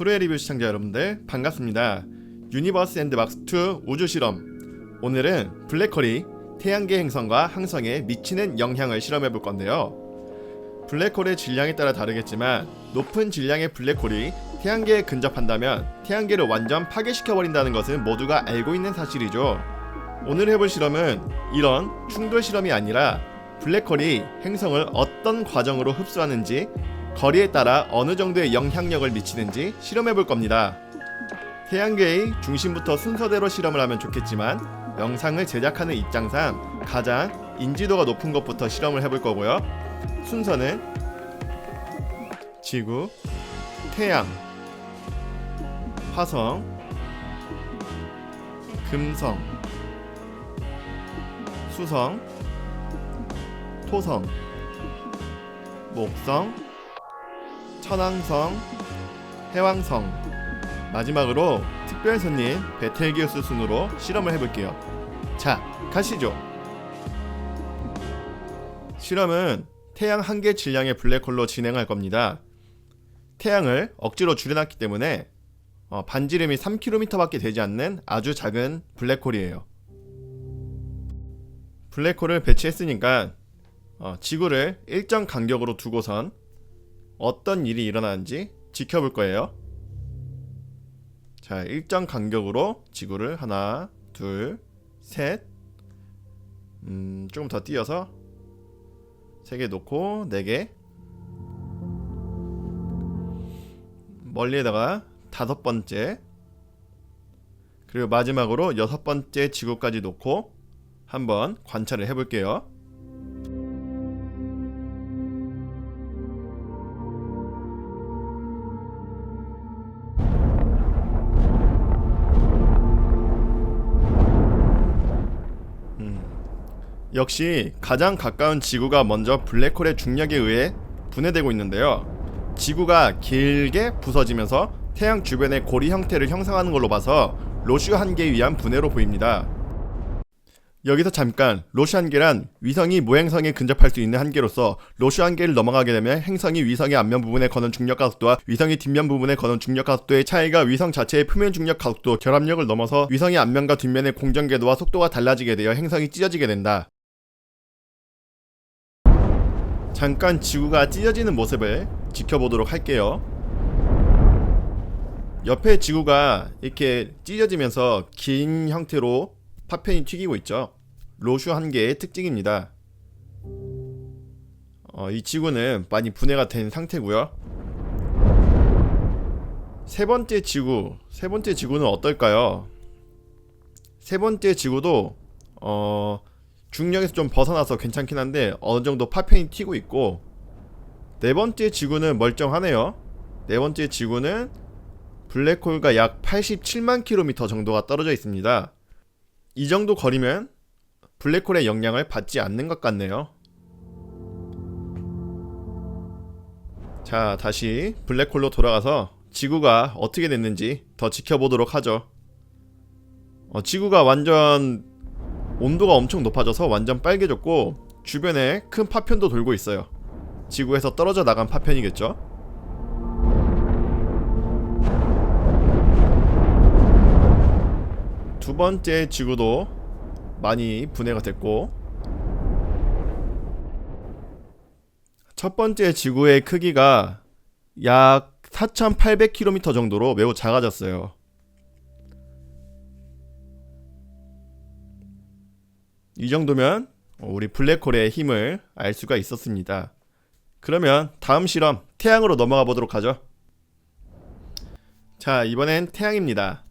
프로의 리뷰 시청자 여러분들 반갑습니다. 유니버스 앤드 막스2 우주 실험. 오늘은 블랙홀이 태양계 행성과 항성에 미치는 영향을 실험해 볼 건데요. 블랙홀의 질량에 따라 다르겠지만 높은 질량의 블랙홀이 태양계에 근접한다면 태양계를 완전 파괴시켜 버린다는 것은 모두가 알고 있는 사실이죠. 오늘 해볼 실험은 이런 충돌 실험이 아니라 블랙홀이 행성을 어떤 과정으로 흡수하는지 거리에 따라 어느 정도의 영향력을 미치는지 실험해 볼 겁니다. 태양계의 중심부터 순서대로 실험을 하면 좋겠지만 영상을 제작하는 입장상 가장 인지도가 높은 것부터 실험을 해볼 거고요. 순서는 지구, 태양, 화성, 금성, 수성, 토성, 목성, 천왕성, 해왕성, 마지막으로 특별 손님 베텔기우스 순으로 실험을 해볼게요. 자, 가시죠. 실험은 태양 한 개 질량의 블랙홀로 진행할 겁니다. 태양을 억지로 줄여놨기 때문에 어, 반지름이 3km밖에 되지 않는 아주 작은 블랙홀이에요. 블랙홀을 배치했으니까 어, 지구를 일정 간격으로 두고선 어떤 일이 일어나는지 지켜볼 거예요. 자, 일정 간격으로 지구를 하나, 둘, 셋, 음, 조금 더 띄어서 세 개 놓고 네 개. 멀리에다가 다섯 번째. 그리고 마지막으로 여섯 번째 지구까지 놓고 한번 관찰을 해볼게요. 역시 가장 가까운 지구가 먼저 블랙홀의 중력에 의해 분해되고 있는데요. 지구가 길게 부서지면서 태양 주변의 고리 형태를 형성하는 걸로 봐서 로슈 한계에 의한 분해로 보입니다. 여기서 잠깐 로슈 한계란 위성이 모행성에 근접할 수 있는 한계로서 로슈 한계를 넘어가게 되면 행성이 위성의 앞면 부분에 거는 중력 가속도와 위성이 뒷면 부분에 거는 중력 가속도의 차이가 위성 자체의 표면 중력 가속도 결합력을 넘어서 위성의 앞면과 뒷면의 공전 궤도와 속도가 달라지게 되어 행성이 찢어지게 된다. 잠깐 지구가 찢어지는 모습을 지켜보도록 할게요. 옆에 지구가 이렇게 찢어지면서 긴 형태로 파편이 튀기고 있죠. 로슈 한 개의 특징입니다. 어, 이 지구는 많이 분해가 된 상태고요. 세 번째 지구, 세 번째 지구는 어떨까요? 세 번째 지구도 어, 중력에서 좀 벗어나서 괜찮긴 한데 어느 정도 파편이 튀고 있고 네 번째 지구는 멀쩡하네요. 네 번째 지구는 블랙홀과 약 87만 킬로미터 정도가 떨어져 있습니다. 이 정도 거리면 블랙홀의 영향을 받지 않는 것 같네요. 자, 다시 블랙홀로 돌아가서 지구가 어떻게 됐는지 더 지켜보도록 하죠. 어, 지구가 완전 온도가 엄청 높아져서 완전 빨개졌고 주변에 큰 파편도 돌고 있어요. 지구에서 떨어져 나간 파편이겠죠? 두 번째 지구도 많이 분해가 됐고 첫 번째 지구의 크기가 약 4,800km 정도로 매우 작아졌어요. 이 정도면 우리 블랙홀의 힘을 알 수가 있었습니다. 그러면 다음 실험 태양으로 넘어가 보도록 하죠. 자, 이번엔 태양입니다.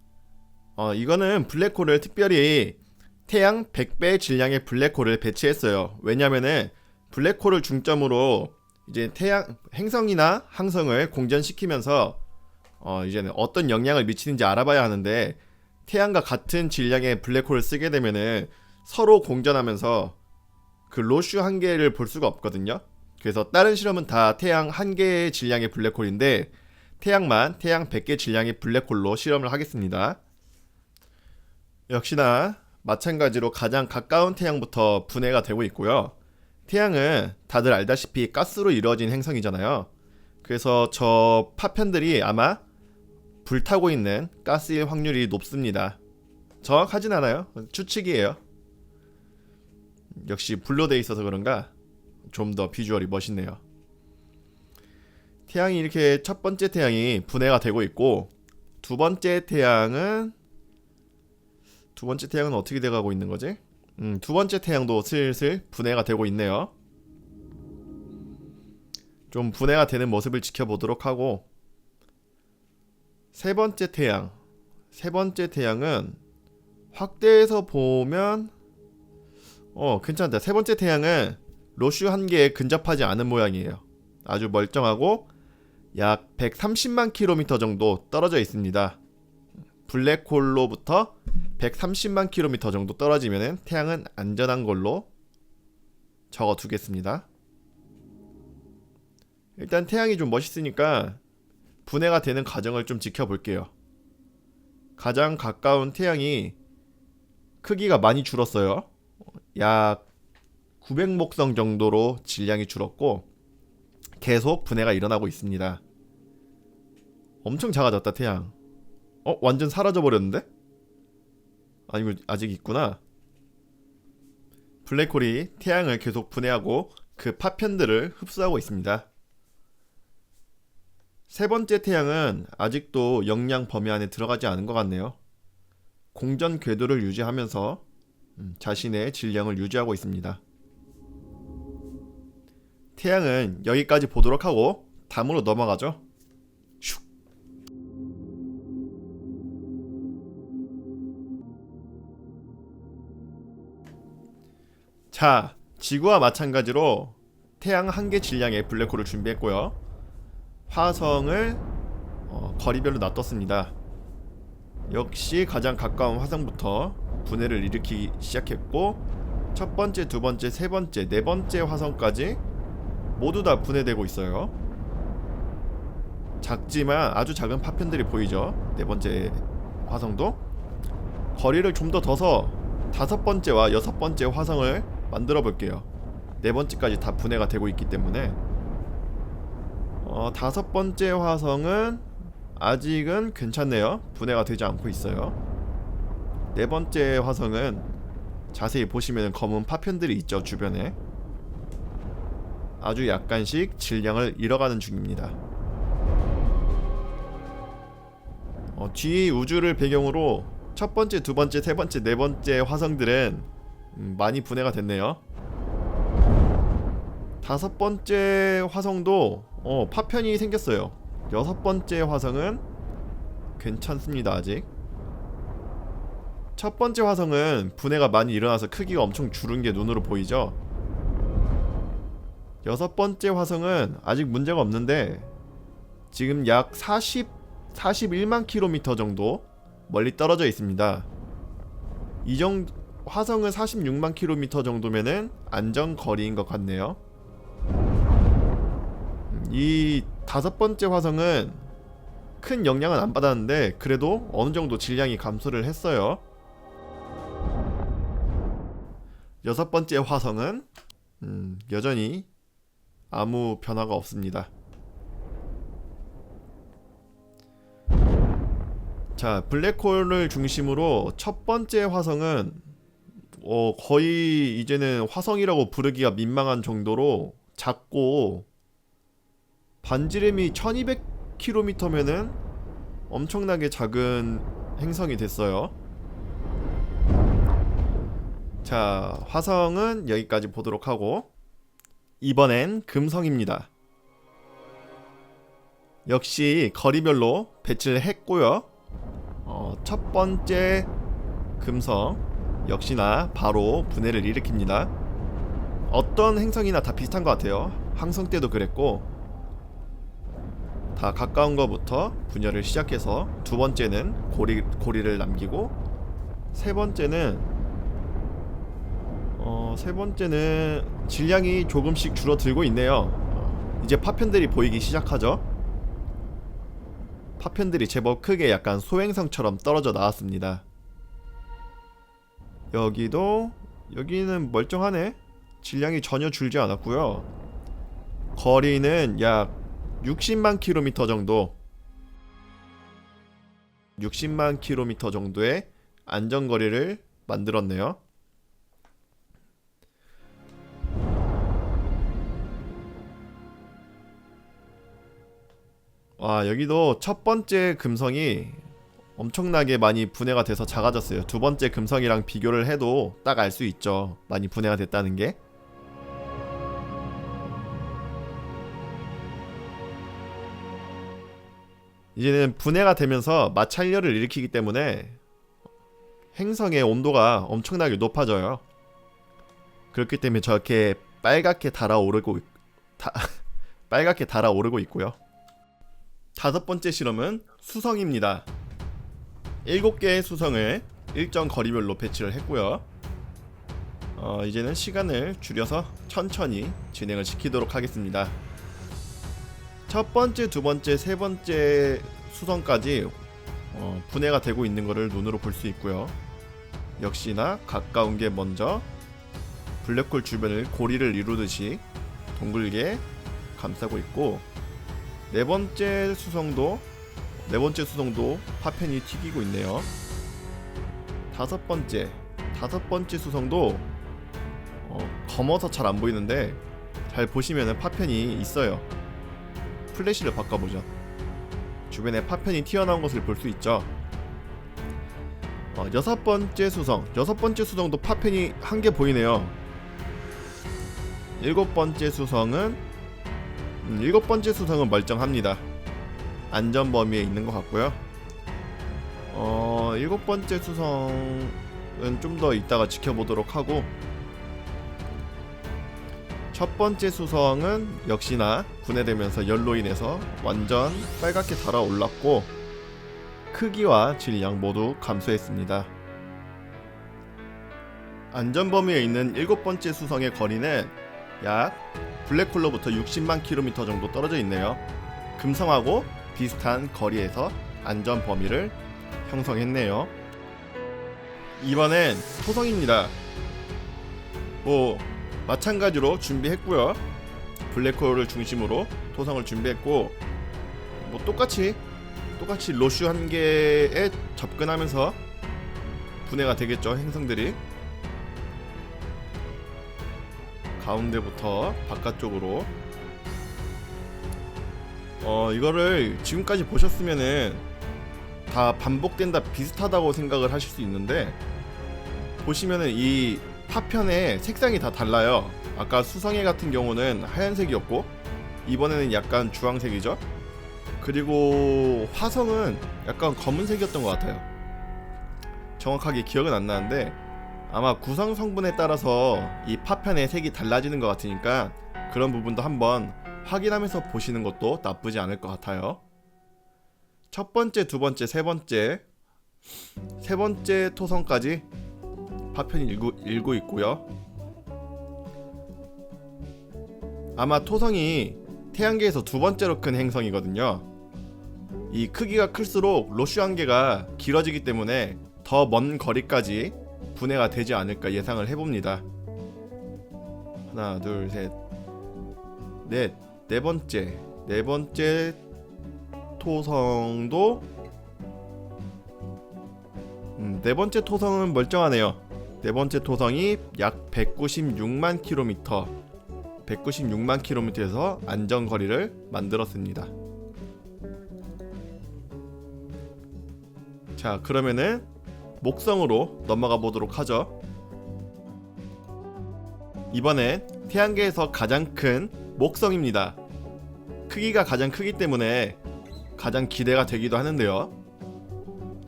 어, 이거는 블랙홀을 특별히 태양 100배 질량의 블랙홀을 배치했어요. 왜냐면은 블랙홀을 중점으로 이제 태양 행성이나 항성을 공전시키면서 어, 이제는 어떤 영향을 미치는지 알아봐야 하는데 태양과 같은 질량의 블랙홀을 쓰게 되면은 서로 공전하면서 그 로슈 한 개를 볼 수가 없거든요. 그래서 다른 실험은 다 태양 한 개의 질량의 블랙홀인데 태양만 태양 100개 질량의 블랙홀로 실험을 하겠습니다. 역시나 마찬가지로 가장 가까운 태양부터 분해가 되고 있고요. 태양은 다들 알다시피 가스로 이루어진 행성이잖아요. 그래서 저 파편들이 아마 불타고 있는 가스일 확률이 높습니다. 정확하진 않아요. 추측이에요. 역시 불로 돼 있어서 그런가 좀 더 비주얼이 멋있네요. 태양이 이렇게 첫 번째 태양이 분해가 되고 있고 두 번째 태양은 두 번째 태양은 어떻게 돼가고 있는 거지? 음, 두 번째 태양도 슬슬 분해가 되고 있네요. 좀 분해가 되는 모습을 지켜보도록 하고 세 번째 태양 세 번째 태양은 확대해서 보면 어 괜찮다 세 번째 태양은 로슈 한 개에 근접하지 않은 모양이에요 아주 멀쩡하고 약 130만 킬로미터 정도 떨어져 있습니다 블랙홀로부터 130만 킬로미터 정도 떨어지면 태양은 안전한 걸로 적어 두겠습니다 일단 태양이 좀 멋있으니까 분해가 되는 과정을 좀 지켜볼게요. 가장 가까운 태양이 크기가 많이 줄었어요. 약 900목성 정도로 질량이 줄었고 계속 분해가 일어나고 있습니다. 엄청 작아졌다 태양. 어 완전 사라져 버렸는데? 아니고 아직 있구나. 블랙홀이 태양을 계속 분해하고 그 파편들을 흡수하고 있습니다. 세 번째 태양은 아직도 영양 범위 안에 들어가지 않은 것 같네요. 공전 궤도를 유지하면서 음, 자신의 질량을 유지하고 있습니다. 태양은 여기까지 보도록 하고 다음으로 넘어가죠. 슉. 자, 지구와 마찬가지로 태양 한 개 질량의 블랙홀을 준비했고요. 화성을 어, 거리별로 놔뒀습니다. 역시 가장 가까운 화성부터 분해를 일으키기 시작했고 첫 번째, 두 번째, 세 번째, 네 번째 화성까지 모두 다 분해되고 있어요. 작지만 아주 작은 파편들이 보이죠. 네 번째 화성도 거리를 좀 더 둬서 다섯 번째와 여섯 번째 화성을 만들어 볼게요. 네 번째까지 다 분해가 되고 있기 때문에 어, 다섯 번째 화성은 아직은 괜찮네요. 분해가 되지 않고 있어요. 네 번째 화성은 자세히 보시면 검은 파편들이 있죠 주변에 아주 약간씩 질량을 잃어가는 중입니다. 어, 뒤 우주를 배경으로 첫 번째, 두 번째, 세 번째, 네 번째 화성들은 음, 많이 분해가 됐네요. 다섯 번째 화성도 어, 파편이 생겼어요. 여섯 번째 화성은 괜찮습니다, 아직. 첫 번째 화성은 분해가 많이 일어나서 크기가 엄청 줄은 게 눈으로 보이죠? 여섯 번째 화성은 아직 문제가 없는데 지금 약 40, 41만 킬로미터 정도 멀리 떨어져 있습니다. 이 정도 화성은 46만 킬로미터 정도면은 안전 거리인 것 같네요. 이 다섯 번째 화성은 큰 영향은 안 받았는데 그래도 어느 정도 질량이 감소를 했어요. 여섯 번째 화성은 음, 여전히 아무 변화가 없습니다. 자, 블랙홀을 중심으로 첫 번째 화성은 어, 거의 이제는 화성이라고 부르기가 민망한 정도로 작고 반지름이 1200km면은 엄청나게 작은 행성이 됐어요. 자, 화성은 여기까지 보도록 하고 이번엔 금성입니다. 역시 거리별로 배치를 했고요. 어, 첫 번째 금성 역시나 바로 분해를 일으킵니다. 어떤 행성이나 다 비슷한 것 같아요. 항성 때도 그랬고 다 가까운 것부터 분열을 시작해서 두 번째는 고리, 고리를 남기고 세 번째는 어, 세 번째는 질량이 조금씩 줄어들고 있네요. 어, 이제 파편들이 보이기 시작하죠. 파편들이 제법 크게 약간 소행성처럼 떨어져 나왔습니다. 여기도 여기는 멀쩡하네. 질량이 전혀 줄지 않았고요. 거리는 약 60만 킬로미터 정도. 60만 킬로미터 정도의 안전거리를 만들었네요. 와 여기도 첫 번째 금성이 엄청나게 많이 분해가 돼서 작아졌어요. 두 번째 금성이랑 비교를 해도 딱 알 수 있죠. 많이 분해가 됐다는 게. 이제는 분해가 되면서 마찰열을 일으키기 때문에 행성의 온도가 엄청나게 높아져요. 그렇기 때문에 저렇게 빨갛게 달아오르고 있- 다, 빨갛게 달아오르고 있고요. 다섯 번째 실험은 수성입니다. 일곱 개의 수성을 일정 거리별로 배치를 했고요. 어, 이제는 시간을 줄여서 천천히 진행을 시키도록 하겠습니다. 첫 번째, 두 번째, 세 번째 수성까지 어, 분해가 되고 있는 것을 눈으로 볼 수 있고요. 역시나 가까운 게 먼저 블랙홀 주변을 고리를 이루듯이 동글게 감싸고 있고 네 번째 수성도 네 번째 수성도 파편이 튀기고 있네요. 다섯 번째 다섯 번째 수성도 어, 검어서 잘 안 보이는데 잘 보시면은 파편이 있어요. 플래시를 바꿔보죠. 주변에 파편이 튀어나온 것을 볼 수 있죠. 어, 여섯 번째 수성, 여섯 번째 수성도 파편이 한 개 보이네요. 일곱 번째 수성은 음, 일곱 번째 수성은 멀쩡합니다. 안전 범위에 있는 것 같고요. 어, 일곱 번째 수성은 좀 더 이따가 지켜보도록 하고 첫 번째 수성은 역시나 분해되면서 열로 인해서 완전 빨갛게 달아올랐고 크기와 질량 모두 감소했습니다. 안전 범위에 있는 일곱 번째 수성의 거리는 약 블랙홀로부터 60만 킬로미터 정도 떨어져 있네요. 금성하고 비슷한 거리에서 안전 범위를 형성했네요. 이번엔 토성입니다. 뭐 마찬가지로 준비했고요. 블랙홀을 중심으로 토성을 준비했고 뭐 똑같이 똑같이 로슈 한 개에 접근하면서 분해가 되겠죠 행성들이 가운데부터 바깥쪽으로 어 이거를 지금까지 보셨으면은 다 반복된다 비슷하다고 생각을 하실 수 있는데 보시면은 이 파편의 색상이 다 달라요. 아까 수성애 같은 경우는 하얀색이었고 이번에는 약간 주황색이죠. 그리고 화성은 약간 검은색이었던 것 같아요. 정확하게 기억은 안 나는데 아마 구성 성분에 따라서 이 파편의 색이 달라지는 것 같으니까 그런 부분도 한번 확인하면서 보시는 것도 나쁘지 않을 것 같아요. 첫 번째, 두 번째, 세 번째, 세 번째 토성까지 파편이 일고, 일고 있고요. 아마 토성이 태양계에서 두 번째로 큰 행성이거든요. 이 크기가 클수록 로슈 한계가 길어지기 때문에 더 먼 거리까지 분해가 되지 않을까 예상을 해봅니다. 하나, 둘, 셋, 넷, 네 번째, 네 번째 토성도 음, 네 번째 토성은 멀쩡하네요. 네 번째 토성이 약 196만 킬로미터, 196만 킬로미터에서 안전 거리를 만들었습니다. 자, 그러면은 목성으로 넘어가 보도록 하죠. 이번엔 태양계에서 가장 큰 목성입니다. 크기가 가장 크기 때문에 가장 기대가 되기도 하는데요.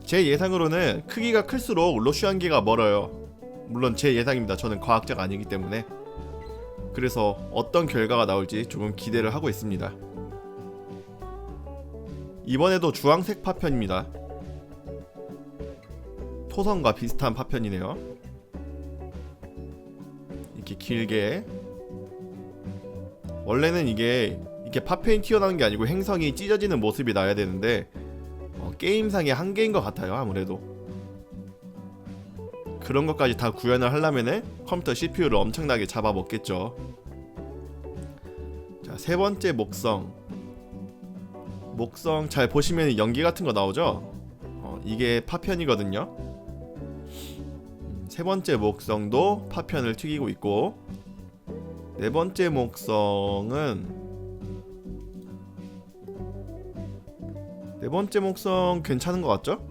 제 예상으로는 크기가 클수록 로슈 한계가 멀어요. 물론 제 예상입니다. 저는 과학자가 아니기 때문에. 그래서 어떤 결과가 나올지 조금 기대를 하고 있습니다. 이번에도 주황색 파편입니다. 토성과 비슷한 파편이네요. 이렇게 길게. 원래는 이게 이렇게 파편이 튀어나오는 게 아니고 행성이 찢어지는 모습이 나야 되는데 어, 게임상의 한계인 것 같아요 아무래도. 그런 것까지 다 구현을 하려면은 컴퓨터 CPU를 엄청나게 잡아먹겠죠. 자세 번째 목성. 목성 잘 보시면 연기 같은 거 나오죠? 어, 이게 파편이거든요. 음, 세 번째 목성도 파편을 튀기고 있고 네 번째 목성은 네 번째 목성 괜찮은 것 같죠?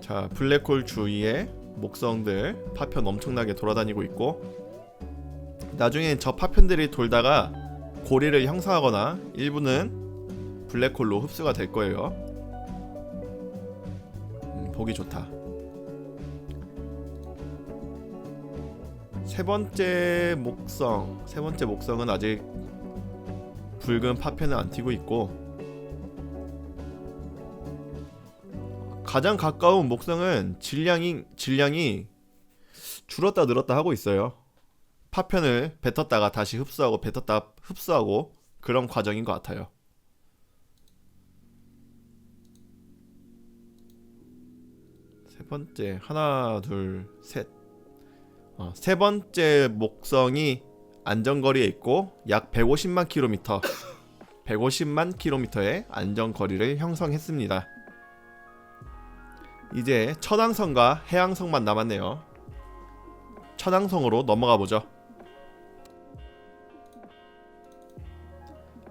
자 블랙홀 주위에 목성들 파편 엄청나게 돌아다니고 있고 나중엔 저 파편들이 돌다가 고리를 형성하거나 일부는 블랙홀로 흡수가 될 거예요. 음, 보기 좋다. 세 번째 목성, 세 번째 목성은 아직 붉은 파편을 안 튀고 있고 가장 가까운 목성은 질량이 질량이 줄었다 늘었다 하고 있어요. 파편을 뱉었다가 다시 흡수하고 뱉었다 흡수하고 그런 과정인 것 같아요. 번째 하나 둘 셋. 어, 세 번째 목성이 안전거리에 있고 약 150만 킬로미터 150만 킬로미터의 안전거리를 형성했습니다. 이제 천왕성과 해왕성만 남았네요. 천왕성으로 넘어가 보죠.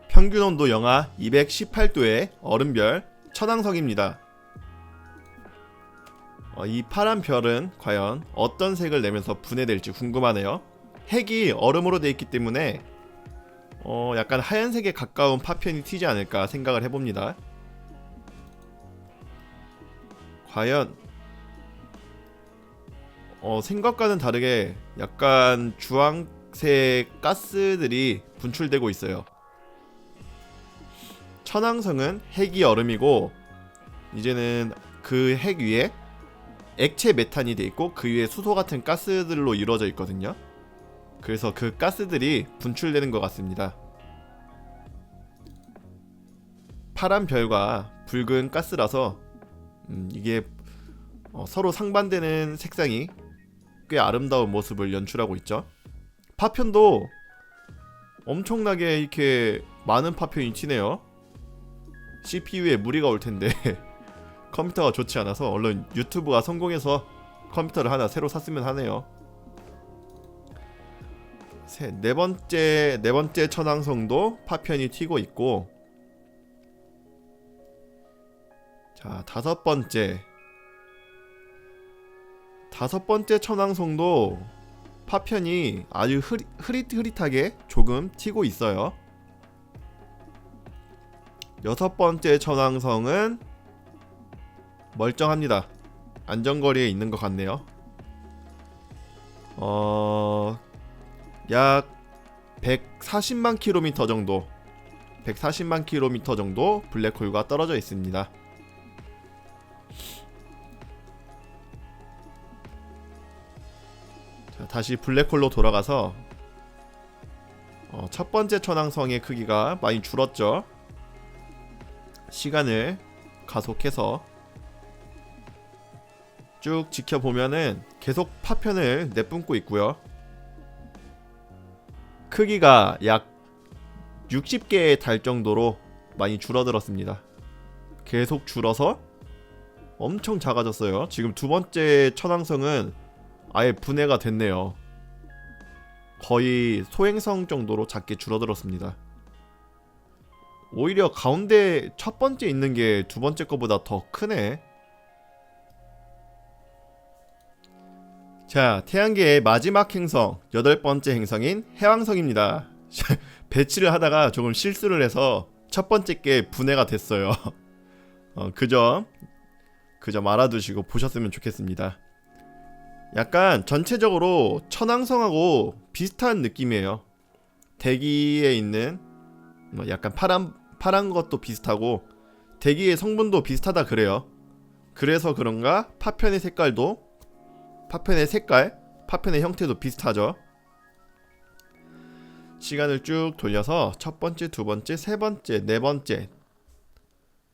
평균 온도 영하 218도의 얼음별 천왕성입니다. 어, 이 파란 별은 과연 어떤 색을 내면서 분해될지 궁금하네요. 핵이 얼음으로 되어 있기 때문에 어, 약간 하얀색에 가까운 파편이 튀지 않을까 생각을 해봅니다. 과연 어, 생각과는 다르게 약간 주황색 가스들이 분출되고 있어요. 천왕성은 핵이 얼음이고 이제는 그 핵 위에 액체 메탄이 돼 있고 그 위에 수소 같은 가스들로 이루어져 있거든요. 그래서 그 가스들이 분출되는 것 같습니다. 파란 별과 붉은 가스라서 음, 이게 어, 서로 상반되는 색상이 꽤 아름다운 모습을 연출하고 있죠. 파편도 엄청나게 이렇게 많은 파편이 튀네요. CPU에 무리가 올 텐데 컴퓨터가 좋지 않아서 얼른 유튜브가 성공해서 컴퓨터를 하나 새로 샀으면 하네요. 세, 네 번째 네 번째 천왕성도 파편이 튀고 있고 자 다섯 번째 다섯 번째 천왕성도 파편이 아주 흐리, 흐릿흐릿하게 조금 튀고 있어요. 여섯 번째 천왕성은 멀쩡합니다. 안전거리에 있는 것 같네요. 어, 약 140만 킬로미터 정도, 140만 킬로미터 정도 블랙홀과 떨어져 있습니다. 자, 다시 블랙홀로 돌아가서 어, 첫 번째 천왕성의 크기가 많이 줄었죠. 시간을 가속해서 쭉 지켜보면은 계속 파편을 내뿜고 있고요. 크기가 약 60개에 달 정도로 많이 줄어들었습니다. 계속 줄어서 엄청 작아졌어요. 지금 두 번째 천왕성은 아예 분해가 됐네요. 거의 소행성 정도로 작게 줄어들었습니다. 오히려 가운데 첫 번째 있는 게 두 번째 거보다 더 크네. 자, 태양계의 마지막 행성, 여덟 번째 행성인 해왕성입니다. 배치를 하다가 조금 실수를 해서 첫 번째 게 분해가 됐어요. 어, 그점 그점 알아두시고 보셨으면 좋겠습니다. 약간 전체적으로 천왕성하고 비슷한 느낌이에요. 대기에 있는 뭐 약간 파란 파란 것도 비슷하고 대기의 성분도 비슷하다 그래요. 그래서 그런가 파편의 색깔도 파편의 색깔, 파편의 형태도 비슷하죠. 시간을 쭉 돌려서 첫 번째, 두 번째, 세 번째, 네 번째,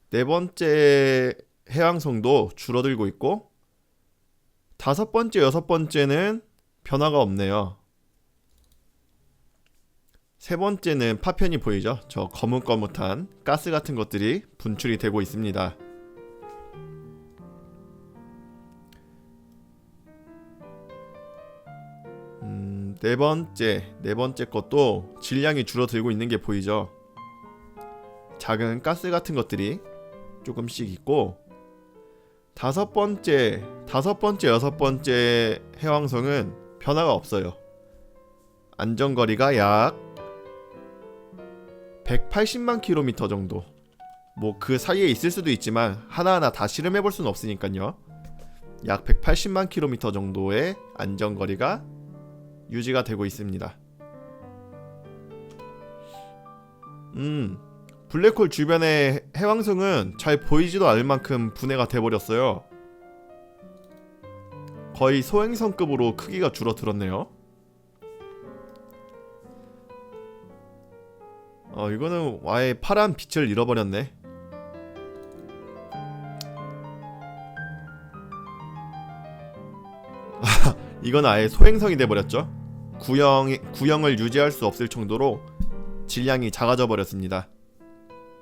네 번째 해왕성도 줄어들고 있고 다섯 번째, 여섯 번째는 변화가 없네요. 세 번째는 파편이 보이죠? 저 거뭇거뭇한 가스 같은 것들이 분출이 되고 있습니다. 음, 네 번째, 네 번째 것도 질량이 줄어들고 있는 게 보이죠? 작은 가스 같은 것들이 조금씩 있고 다섯 번째, 다섯 번째, 여섯 번째 해왕성은 변화가 없어요. 안전거리가 약 180만 킬로미터 정도. 뭐 그 사이에 있을 수도 있지만 하나하나 다 실험해 볼 수는 없으니까요. 약 180만 킬로미터 정도의 안전거리가 유지가 되고 있습니다. 음, 블랙홀 주변의 해왕성은 잘 보이지도 않을 만큼 분해가 돼버렸어요. 거의 소행성급으로 크기가 줄어들었네요. 어 이거는 아예 파란 빛을 잃어버렸네. 이건 아예 소행성이 돼버렸죠. 구형 구형을 유지할 수 없을 정도로 질량이 작아져 버렸습니다.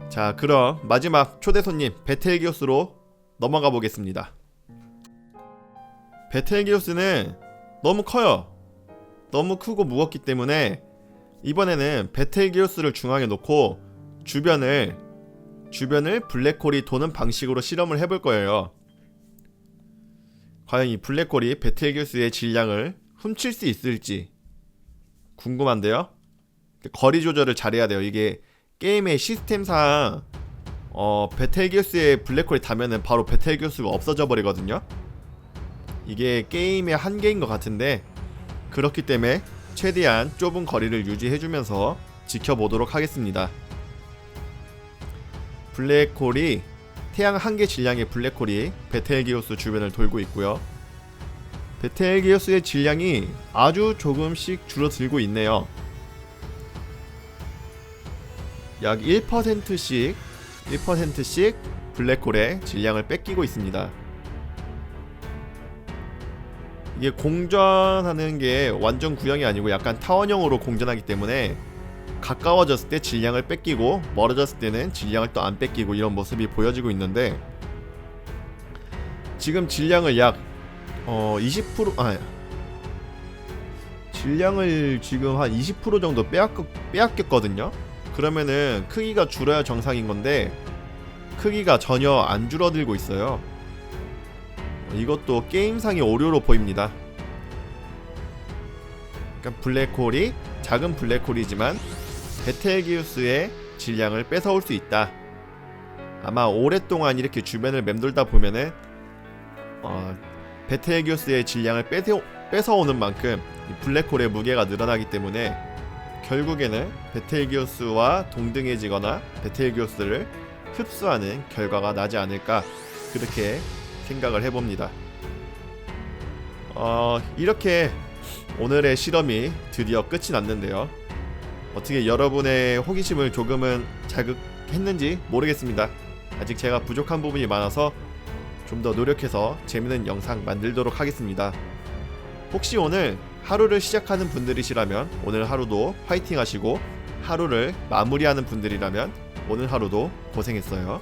자, 그럼 마지막 초대 손님 베텔기오스로 넘어가 보겠습니다. 베텔기오스는 너무 커요. 너무 크고 무겁기 때문에 이번에는 베텔기오스를 중앙에 놓고 주변을 주변을 블랙홀이 도는 방식으로 실험을 해볼 거예요. 과연 이 블랙홀이 베텔기오스의 질량을 훔칠 수 있을지 궁금한데요. 거리 조절을 잘해야 돼요. 이게 게임의 시스템상 어 베텔기우스에 블랙홀이 닿으면은 바로 베텔기우스가 없어져 버리거든요. 이게 게임의 한계인 것 같은데 그렇기 때문에 최대한 좁은 거리를 유지해주면서 지켜보도록 하겠습니다. 블랙홀이 태양 한계 질량의 블랙홀이 베텔기우스 주변을 돌고 있고요. 베텔기우스의 질량이 아주 조금씩 줄어들고 있네요. 약 1%씩 1%씩 블랙홀의 질량을 뺏기고 있습니다. 이게 공전하는 게 완전 구형이 아니고 약간 타원형으로 공전하기 때문에 가까워졌을 때 질량을 뺏기고 멀어졌을 때는 질량을 또 안 뺏기고 이런 모습이 보여지고 있는데 지금 질량을 약 어, 20% 아, 질량을 지금 한 20% 정도 빼앗, 빼앗겼거든요. 그러면은 크기가 줄어야 정상인 건데 크기가 전혀 안 줄어들고 있어요. 이것도 게임상의 오류로 보입니다. 그러니까 블랙홀이 작은 블랙홀이지만 베텔기우스의 질량을 뺏어올 수 있다. 아마 오랫동안 이렇게 주변을 맴돌다 보면은 어, 베텔기우스의 질량을 뺏어, 뺏어오는 만큼 이 블랙홀의 무게가 늘어나기 때문에 결국에는 베텔기우스와 동등해지거나 베텔기우스를 흡수하는 결과가 나지 않을까 그렇게 생각을 해봅니다. 어, 이렇게 오늘의 실험이 드디어 끝이 났는데요. 어떻게 여러분의 호기심을 조금은 자극했는지 모르겠습니다. 아직 제가 부족한 부분이 많아서 좀 더 노력해서 재밌는 영상 만들도록 하겠습니다. 혹시 오늘 하루를 시작하는 분들이시라면 오늘 하루도 화이팅 하시고 하루를 마무리하는 분들이라면 오늘 하루도 고생했어요.